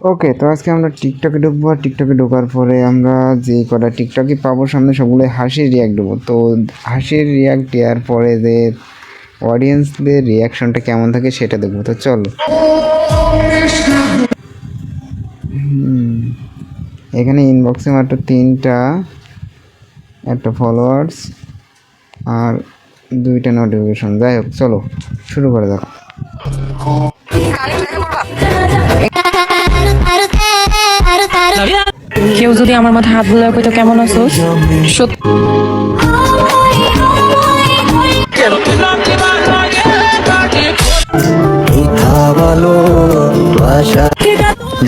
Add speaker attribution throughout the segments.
Speaker 1: ওকে তো আজকে আমরা টিকটকে ঢুকবো আর টিকটকে ঢোকার পরে আমরা যে কটা টিকটকে পাবো সামনে সবগুলো হাসির রিয়াক্ট দেবো তো হাসির রিয়াক্ট দেওয়ার পরে যে অডিয়েন্সদের রিয়াকশনটা কেমন থাকে সেটা দেখব। তো চলো। এখানে ইনবক্সে মাত্র তিনটা, একটা ফলোয়ার্স আর দুইটা নোটিফিকেশন যাই হোক, চলো, শুরু করে দেখো
Speaker 2: কেউ যদি আমার মাথায় হাত বুলায় কইতো কেমন আছো সত্যি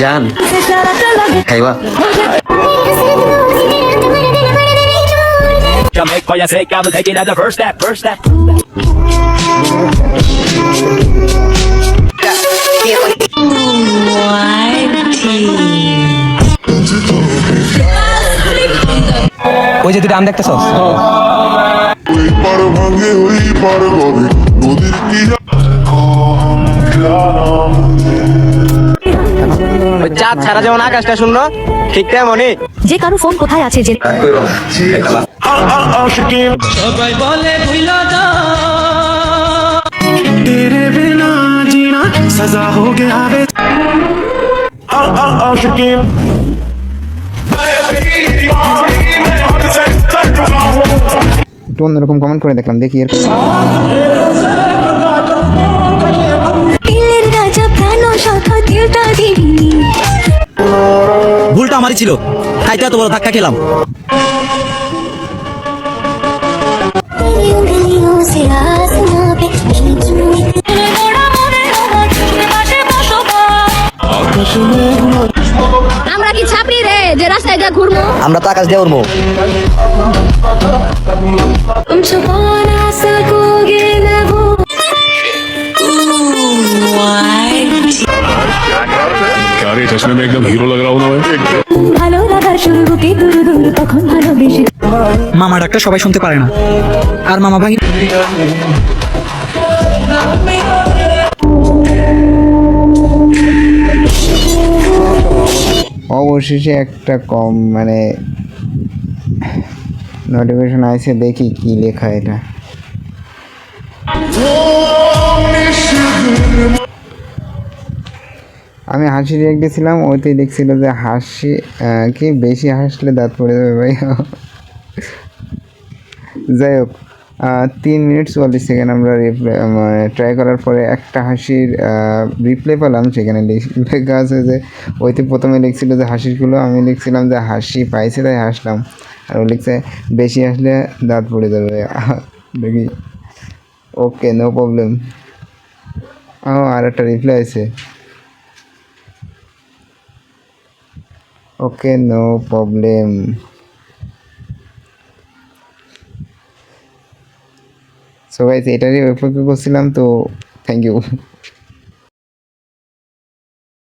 Speaker 3: জান খাইবা
Speaker 4: Can make for your sake, I will take it as a first step, first step.
Speaker 3: ওই যে দুটো আম দেখতেছ
Speaker 5: ওই পার ভাঙে ওই পার কবে নদীর কি
Speaker 3: ওই চাঁদ ছাড়া যেমন আকাশটা শূন্য ঠিক তেমনই
Speaker 6: যে কারো ফোন কোথায় আছে যে
Speaker 7: तेरे बिना जीना सजा हो गया
Speaker 1: একটু অন্যরকম কমেন্ট করে দেখলাম দেখি এর
Speaker 6: দিলের রাজা প্রাণ শাখা দিলটা দিবি।
Speaker 3: ভুলটা আমারই ছিল তাই তো এত বড় ধাক্কা খেলাম।
Speaker 8: আমরা কি ছাপড়ি রে? যে রাস্তায় ঘুরবো
Speaker 3: আমরা তো আকাশ দিয়ে উড়বো
Speaker 6: তখন
Speaker 3: ডাক্তার সবাই শুনতে পারে না। আর মামা ভাই
Speaker 1: অবশেষে একটা কম মানে নোটিফিকেশন আইছে দেখি কি লেখা এটা। আমি হাসি রিয়াক্ট দিয়েছিলাম ওইতে দেখছিল যে হাসি কি বেশি হাসলে দাঁত পড়ে যাবে ভাই। যাই হোক। তিন মিনিট চুয়াল্লিশ সেকেন্ড আমরা ট্রাই করার পরে একটা হাসির রিপ্লে পেলাম সেখানে লেখা আছে যে ওইতে প্রথমে লিখছিল যে হাসিরগুলো, আমি লিখছিলাম যে হাসি পাইছে তাই হাসলাম। আর ও লিখছে, বেশি হাসলে দাঁত পড়ে যাবে। দেখি। ওকে নো প্রবলেম ও, আর একটা রিপ্লাই আছে। Okay no problem so guys এটারই অপেক্ষা করছিলাম তো থ্যাংক ইউ